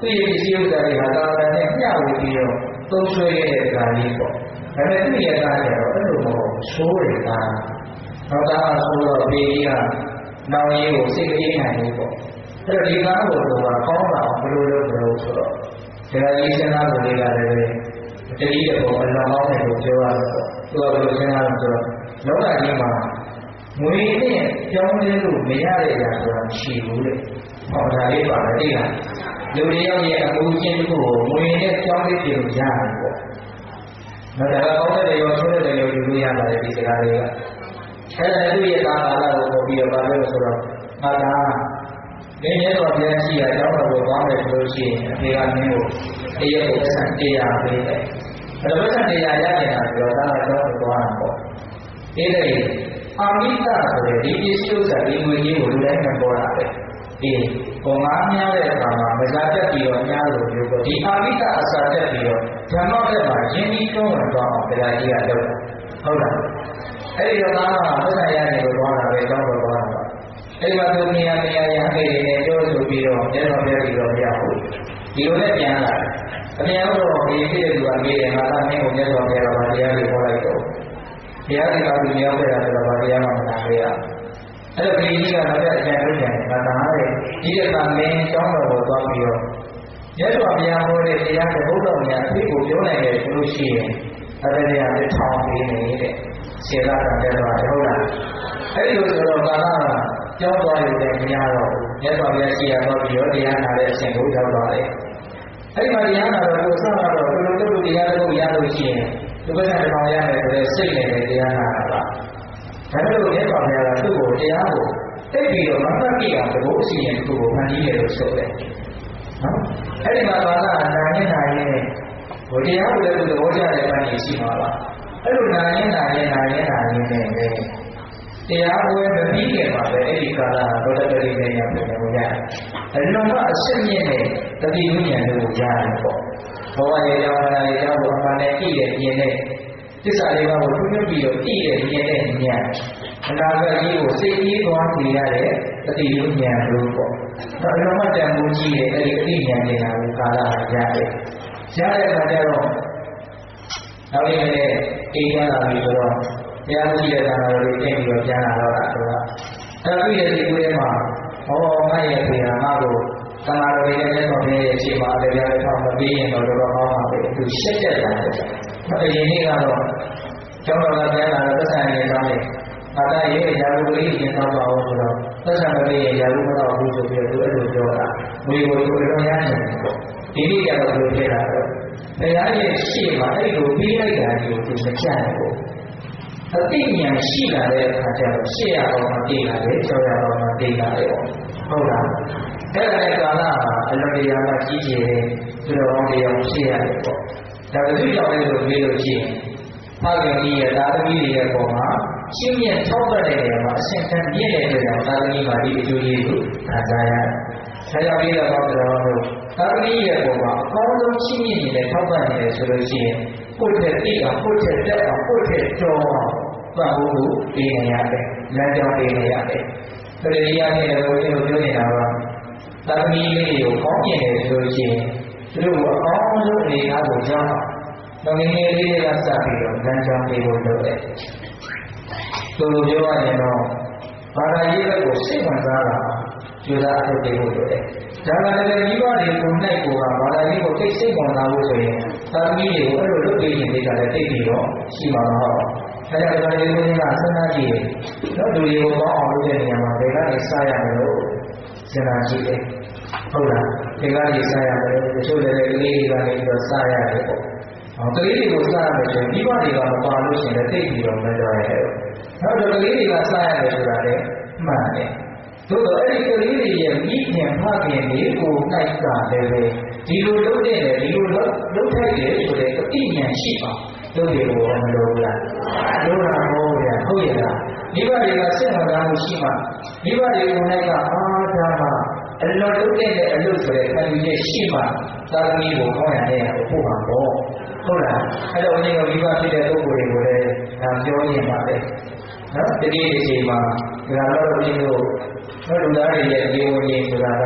သူ့ရဲ့ပစ္စည်းဥစ္စာတွေဟာသာသနာနဲ့မျှဝေပြီးတော့သုံးဆွဲခဲ့တဲ့ကာလေးပေါ့ဒါပေမဲ့သူ့ရဲ့သားကျတော့အဲ့လိုမဟုတ်ဆိုးတယ်သားတော့သားကဆိုးတော့ဘေးကြီးကနောင်ရေးကိုစိတ်ကြီးနိုင်ဘူးပေါ့အဲ့တော့ဒီကားကိုတော့ကောင်းလာအောင်ဘယ်လိုလုပ်မလို့ဆိုတော့ဒါကြီးစဉ်းစားလို့လေးကလည်းတတိယပုံအလောင်းနဲ့ကိုပြောရတယ်ပေါ့သူကဘယ်လိုစဉ်းစားလဲဆိုတော့လောကကြီးမှာငွေနဲ့ကြောင်းလဲလို့မရတဲ့ຢာဆိုတာရှိဘူးလေဟောဒါလေးပါလေတိလား လူတွေရောက်ရဲ့အမှုချင်းတစ်ခုကိုငွေနဲ့ကြောင်းလေးပြင်လို့ရတယ်ပေါ့နော်ဒါကကောင်းတဲ့ရောဆိုးတဲ့ရောယူလို့ရပါတယ်ဒီစကားလေးကအဲ့ဒါသူ့ရဲ့ကာလကိုပေါ်ပြီးတော့ပါလို့ဆိုတော့ငါကမင်းရဲ့တော်ပြန်ရှိရအကြောင်းတော်ကိုသွားမယ်ဆိုလို့ရှိရင်အဖေကမင်းကိုတရက်ကိုပတ်စံတရားပေးတယ်အဲ့တော့ပတ်စံတရားရနေတာဆိုတော့ဒါကတော့သွားတာပေါ့ဒီလေအာမိတဆိုတဲ့ဒီပစ္စည်းဥစ္စာဒီငွေကြီးကိုလူတိုင်းမပေါ်တာပဲဒီ ပုံငါများတဲ့အခါမှာမစားတက်ပြီးတော့များလို့ပြောပေါ့ဒီအာမိတအစာတက်ပြီးတော့ဓမ္မဘက်မှာရင်းနှီးတွန်းဝင်သွားအောင်တရားကြီးကလုပ်တာဟုတ်လားအဲ့ဒီတော့သားကပတ်စံရတယ်လို့သွားတာပဲတောင်းတော့သွားတာအဲ့မှာသူနေရာနေရာရဟန်းတွေနဲ့ပြောဆိုပြီးတော့ကျတော့ပြပြီးတော့ပြဖို့ဒီလိုနဲ့ပြန်လာအပြန်တော့ဒီဖြစ်တဲ့သူကမေးတယ်ငါကမင်းကိုမြတ်စွာဘုရားကတရားတွေဟောလိုက်တော့တရားတွေကသူရောက်ခဲ့တာဆိုတော့တရားမှမနာခဲ့ရ အဲ့တော့ဒီကြီးကလည်းအကျဉ်းထုတ်တယ်ငါသားတဲ့ဒီကမင်းကျောင်းတော်ကိုသွားပြီးတော့မြတ်စွာဘုရားဟောတဲ့တရားတွေဘုရားများအဖြစ်ကိုပြောနိုင်တယ်ဆိုလို့ရှိရင်အဲ့ဒါတွေကတစ်ထောင်ပေးနေတဲ့စေလာကတက်သွားတယ်ဟုတ်လားအဲ့ဒီလိုဆိုတော့ကာလကကြောင်းသွားရတဲ့မရတော့မြတ်စွာဘုရားရှိရတော့ပြီးတော့တရားနာတဲ့အရှင်ကိုရောက်သွားတယ်အဲ့ဒီမှာတရားနာတော့ကိုစတော့ဘယ်လိုလုပ်လို့တရားလုပ်ရလို့ရှိရင်ဒီပဒံတောင်ရမယ်ဆိုတဲ့စိတ်နဲ့တရားနာတာပါ ဒါပေမဲ့မြတ်စွာဘုရားကသူ့ကိုတရားကိုတိတ်ပြီးတော့မမှတ်ပြအောင်တဘိုးအစီရင်သူ့ကိုဖန်တီးတယ်လို့ဆိုတယ်နော်အဲ့ဒီမှာဘာသာနာရင်နာရင်ဟိုတရားကိုလည်းသူသဘောကျတဲ့ဘက်ကြီးရှိမှာပါအဲ့လိုနာရင်နာရင်နာရင်နာရင်နဲ့တရားပွဲမပြီးခင်မှာပဲအဲ့ဒီကာလတော့တတိနဲ့ရပြန်လို့ရတယ်။အလုံးမအစစ်မြင့်တဲ့တတိဉာဏ်တို့ရတယ်ပေါ့။ဘဝရဲ့ရောင်းလာရဲ့ရောင်းဖို့အမှန်နဲ့ကြည့်တဲ့မြင်တဲ့ သစ္စာလေးပါးကိုထွန်းထွန်းပြီးတော့ကြည့်တဲ့မြင်တဲ့ဉာဏ်အနာဂတ်ကြီးကိုစိတ်ကြီးသွားကြည့်ရတဲ့တတိဉာဏ်တို့ပေါ့။ဒါအလုံးမတန်ဖိုးကြီးတဲ့အဲ့ဒီအတိဉာဏ်တွေကကာလရတယ်။ရတဲ့အခါကျတော့နောက်နေ့နဲ့အိမ်ရလာပြီဆိုတော့တရားရှိတဲ့သာနာတွေပြင်ပြီးတော့ပြန်လာတော့တာဆိုတော့အဲ့ဒီရဲ့ဒီကိုယ်ထဲမှာဟောငါရဲ့ဖေဟာငါ့ကိုသာနာတွေနဲ့လက်တော်ရဲ့ရှေ့မှာလည်းကြားထောင်မပြီးရင်တော့တော်တော်ကောင်းပါပဲသူရှက်တ က်တာပေါ့။အဲ့ဒီနေ့ကတော့ကျောင်းတော်ကပြန်လာတော့သက်ဆိုင်နေသားတယ်။အာသာရဲ့ရာဟုကလေးရင်တော့ပါအောင်ဆိုတော့သက်ဆိုင်ကလေးရဲ့ရာဟုမတော့ဘူးဆိုပြီးတော့သူအဲ့လိုပြောတာ။ဝေကိုသူတော့ရနေတယ်ပေါ့။ဒီနေ့ကျတော့သူဖြစ်လာတော့ဘုရားရဲ့ရှေ့မှာအဲ့လိုပြီးလိုက်တာကိုသူမကြနိုင်ဘူး။အသိဉာဏ်ရှိလာတဲ့အခါကျတော့ရှေ့ရတော့မသိလာတယ်ကြောက်ရတော့မသိလာတယ်ပေါ့ဟုတ်လားအဲ့ဒါနဲ့ကာလမှာအလွန်တရာမှကြီးကျယ်တဲ့သူတော်ကောင်းတရားရှိရတယ်ပေါ့ ဒါကသူကြောင့်လည်းလို့ပြောလို့ရှိရင်ဖခင်ကြီးရဲ့သာသမီတွေရဲ့ပုံမှာရှင်းမြတ်ထောက်ပတ်တဲ့နေရာမှာအစဉ်တန်ပြည့်တဲ့အတွက်ကြောင့်သာသမီမှာဒီအကျိုးကြီးကိုခံစားရတယ်။ဒါကြောင့်ပြီးတော့တော်တော်တို့သာသမီရဲ့ပုံမှာအကောင်းဆုံးရှင်းမြတ်နေတဲ့ထောက်ပတ်နေတယ်ဆိုလို့ရှိရင်ကိုယ့်တဲ့တိအောင်ကိုယ့်တဲ့တက်အောင်ကိုယ့်တဲ့ကြောအောင်ပံ့ပိုးဖို့ပေးနေရတယ်။လမ်းကြောင်းပေးနေရတယ်။ဒါတွေရတဲ့လည်းဘုရားပြောနေတာကသာသမီလေးတွေကိုကောင်းကျင်တယ်ဆိုလို့ရှိရင် သူတို့အကောင်းဆုံးအနေအထားကိုကြောင်းတော့ငယ်ငယ်လေးတွေကစပြီးတော့လမ်းကြောင်းပေးဖို့လုပ်တယ်။သူလိုပြောရရင်တော့ဘာသာရေးဘက်ကိုစိတ်ဝင်စားတာကျူစားအထုတ်ပေးဖို့လုပ်တယ်။ဒါကလည်းမိဘတွေကိုနိုင်ကိုကဘာသာရေးကိုသိစိတ်ဝင်စားဖို့ဆိုရင်သာသမီတွေကိုအဲ့လိုလုပ်ပေးခြင်းတွေကလည်းသိပြီးတော့ရှိမှာမဟုတ်ဘူး။ဒါကြောင့်ဒါလေးကိုကစဉ်းစားကြည့်ရင်တော့လူတွေကိုပေါင်းအောင်လုပ်တဲ့နေရာမှာဘယ်ကနေစရမလို့ စဉ်းစားကြည့်တယ်။ဟုတ်လား။ဒီကနေစရမယ်တချို့လည်းကလေးတွေကနေပြီးတော့စရတယ်ပေါ့။ဟောကလေးတွေကိုစရမယ်ဆိုရင်မိဘတွေကမပါလို့ရှိရင်လည်းသိပြီးတော့မကြောက်ရဲဘူး။နောက်တော့ကလေးတွေကစရမယ်ဆိုတာလည်းမှန်တယ်။သို့တော့အဲ့ဒီကလေးတွေရဲ့မိခင်ဖခင်တွေကိုနိုင်တာလည်းပဲဒီလိုလုပ်တဲ့ဒီလိုလုပ်လုပ်ထိုက်တယ်ဆိုတဲ့အသိဉာဏ်ရှိပါလုပ်တယ်ဘောမလို့လားလို့တာဟောရဟုတ်ရလား မိဘတွေကစိတ်ဝင်စားမှုရှိမှမိဘတွေကိုနိုင်ကအာဒါမှအလောလုပ်တဲ့အလုပ်ဆိုတဲ့ခံယူချက်ရှိမှသာသမီကိုကောင်းရတဲ့ကိုပို့မှာပေါ့ဟုတ်လားအဲ့တော့ဦးဇင်းကမိဘဖြစ်တဲ့ပုဂ္ဂိုလ်တွေကိုလည်းဒါပြောနေပါပဲနော်တတိယအချိန်မှာဒါတော့ဦးဇင်းတို့တို့လူသားတွေရဲ့ဒီဝင်ကြီးဆိုတာက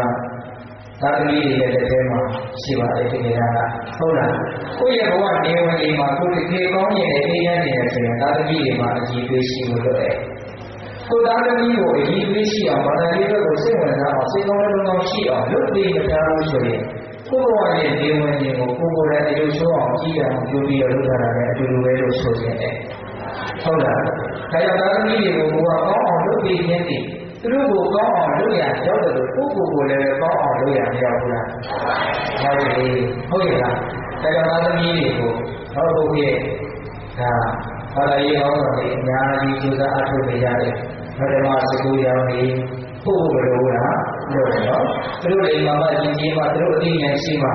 သာသမီတွေရဲ့လက်ထဲမှာရှိပါတယ်ဒီနေရာကဟုတ်လားကိုယ့်ရဲ့ဘဝနေဝင်ဒီမှာကိုယ်တကယ်ကောင်းရင်အေးရနေတယ်ဆိုရင်သာသမီတွေမှာအကြည့်ပေးရှိလို့ရတယ် ကိုသားသမီးကိုအကြီးပေးရှိအောင်ဘာသာရေးဘက်ကိုစိတ်ဝင်စားအောင်စိတ်ကောင်းလုံးကောင်းရှိအောင်လုပ်ပြီးမထားလို့ဆိုရင်ကိုယ်ဘဝရဲ့နေဝင်ခြင်းကိုကိုယ်ကိုယ်တိုင်အကျိုးချိုးအောင်ကြည့်ရအောင်ကြိုးပြီးလုပ်ထားတာလည်းအတူတူပဲလို့ဆိုခြင်းတယ်ဟုတ်လားဒါကြောင့်သားသမီးတွေကိုဘုရားကောင်းအောင်လုပ်ပြီးခြင်းတည်းသူတို့ကိုကောင်းအောင်လုပ်ရရောက်တယ်လို့ကိုယ့်ကိုယ်ကိုလည်းကောင်းအောင်လုပ်ရမရောက်ဘူးလားဟုတ်ပြီဟုတ်ရဲ့လားဒါကြောင့်သားသမီးတွေကိုဟောဖို့ရဲ့ဒါ ဘာသာရေးဟောတော်တွေအများကြီးကြိုးစားအထောက်နေကြတယ်ဓမ္မစကူရောင်နေဖို့ဘယ်လိုလားလို့နော်သူတို့အိမ်မှာမှကြီးကြီးမှသူတို့အသိဉာဏ်ရှိမှ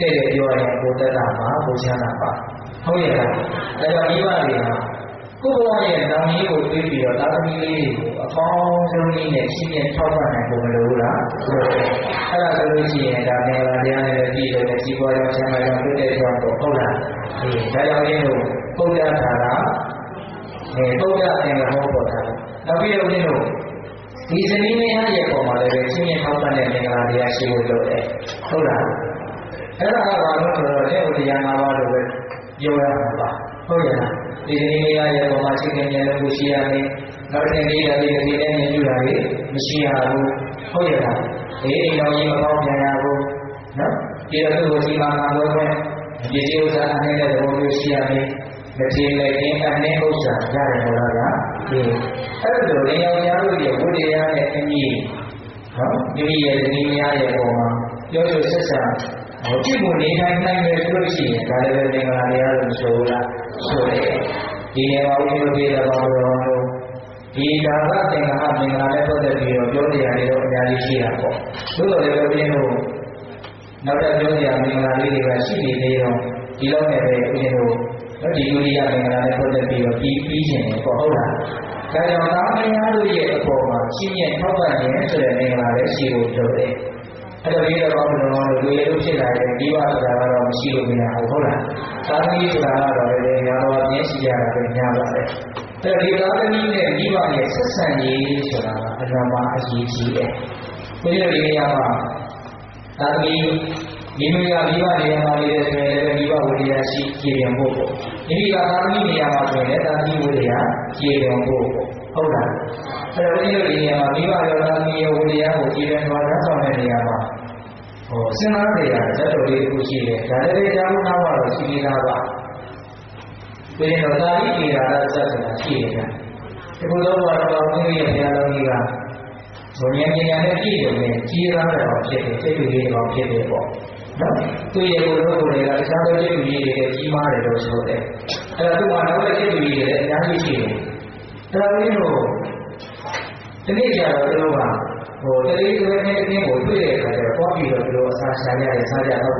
တဲ့တဲ့ပြောရင်ဘုဒ္ဓတာမှာဘုရားနာပါဟုတ်ရဲ့လားဒါကြောင့်မိဘတွေကကိုယ့်ဘဝရဲ့နောင်ကြီးကိုတွေးပြီးတော့သာသမီလေးတွေကိုအကောင်းဆုံးနည်းနဲ့ရှင်းပြထောက်ပံ့နိုင်ဖို့မလိုဘူးလားလို့အဲ့ဒါဆိုလို့ရှိရင်ဒါမင်္ဂလာတရားနဲ့ပြည်လို့တဲ့ကြီးပွားကြောင်းဆံမကြောင်းတွေ့တဲ့ကြောင်းတော့ဟုတ်လားဒီဒါကြောင့်ရင်းတို့ ပုဒ်ရထာတာအဲပုဒ်ရအင်္ဂဟောပေါ်တာနောက်ပြီးတော့ရင်းတို့ဒီဇနီးမယားရဲ့ပုံမှာလည်းပဲရှင်းပြထောက်ပံ့တဲ့မင်္ဂလာတရားရှိဖို့လိုတယ်ဟုတ်လားအဲ့ဒါကဘာလို့ဆိုတော့တဲ့ဥတရား၅ပါးလို့ပဲပြောရမှာပါဟုတ်ရဲ့လားဒီဇနီးမယားရဲ့ပုံမှာရှိခင်ဉာဏ်လို့ရှိရမယ်နောက်တဲ့နေ့တိုင်းဒီနေ့နဲ့ညွှန်တာလေမရှိရဘူးဟုတ်ရဲ့လားဒီအိမ်တော်ကြီးမပေါင်းပြန်ရဘူးနော်ဒီတော့သူ့ကိုဒီမှာငါပြောခွင့်ဒီကျေဥစ္စာအနှဲ့တဲ့သဘောမျိုးရှိရမယ် မတိလည်းအင်းအနေဥစ္စာရတယ်မဟုတ်လားဒီအဲ့လိုလေယောက်ျားတို့ရဲ့ဝိရိယနဲ့အညီနော်မိမိရဲ့ဇနီးမယားရဲ့ပုံမှာပြောဆိုဆက်ဆံဟောကြည့်ဖို့နေတိုင်းနိုင်ရဆိုလို့ရှိရင်ဒါလည်းပဲမင်္ဂလာတရားလို့ဆိုလားဆိုတယ်ဒီနေရာဦးမျိုးပြေတဲ့ဘောင်းတော်ဒီဒါကသင်္ဃမင်္ဂလာနဲ့ပတ်သက်ပြီးတော့ပြောတရားတွေတော့အများကြီးရှိတာပေါ့သို့တော်လည်းပဲဘုရင်တို့နောက်ထပ်ပြောတရားမင်္ဂလာလေးတွေကရှိနေသေးတော့ဒီလောက်နဲ့ပဲဘုရင် တို့ဒီဒုတိယမင်္ဂလာနဲ့ပတ်သက်ပြီးတော့ပြီးပြီးခြင်းပေါ့ဟုတ်လားဒါကြောင့်သားမယားတို့ရဲ့အပေါ်မှာရှင်းရထောက်ပံ့ခြင်းဆိုတဲ့မင်္ဂလာလည်းရှိဖို့လိုတယ်အဲ့တော့ဒီတော့ဘာလို့လဲလူရည်လို့ဖြစ်လာတဲ့ဒီဝဆိုတာကတော့မရှိလို့မရဘူးဟုတ်လားသာသမီဆိုတာကတော့လည်းညာတော်အမြင်ရှိရတာပဲညာပါတယ်အဲ့ဒီသာသမီနဲ့ဒီဝရဲ့ဆက်ဆံရေးဆိုတာကအမှန်ပါအရေးကြီးတယ်ဘုရားဒီနေရာမှာသာသမီ မိမိကမိဘနေရာမှာနေတဲ့ဆိုရင်လည်းမိဘဝိရိယရှိကြည်ပြန်ဖို့ပေါ့မိမိကသာသမီနေရာမှာဆိုရင်လည်းသာသမီဝိရိယကြည်ပြန်ဖို့ပေါ့ဟုတ်လားအဲ့တော့ဒီလိုဒီနေရာမှာမိဘရောသာသမီရောဝိရိယကိုကြည်ပြန်သွားဆောင်တဲ့နေရာမှာဟောစဉ်းစားကြရတဲ့တော်လေးတစ်ခုရှိတယ်ဒါလည်းကြားဖို့နောက်တော့ရှိနေတာပါဒီနေ့တော့သာတိကေရာသစဆိုတာရှိနေတာဒီလိုတော့တော့ဘုရားရဲ့ဘုရားတော်ကြီးကဘုံဉာဏ်ဉာဏ်နဲ့ပြည့်စုံတဲ့ကြီးရတဲ့အောင်ဖြစ်တယ်စိတ်တွေကောင်ဖြစ်တယ်ပေါ့ နော်သူရဲ့ကိုယ်တော်ကိုယ်တွေကတခြားသောစိတ်တွေတွေကြီးမားတယ်လို့ဆိုတယ်အဲ့ဒါသူ့မှာနောက်တဲ့စိတ်တွေတွေလည်းအများကြီးရှိတယ်ဒါပေမဲ့လို့ဒီနေ့ကျတော့သူတို့ကဟိုတလေးသွဲနဲ့အင်းကိုတွေ့တဲ့အခါကျတော့ပေါ့ပြီးတော့သူတို့အစာရှာကြတယ်စားကြတော့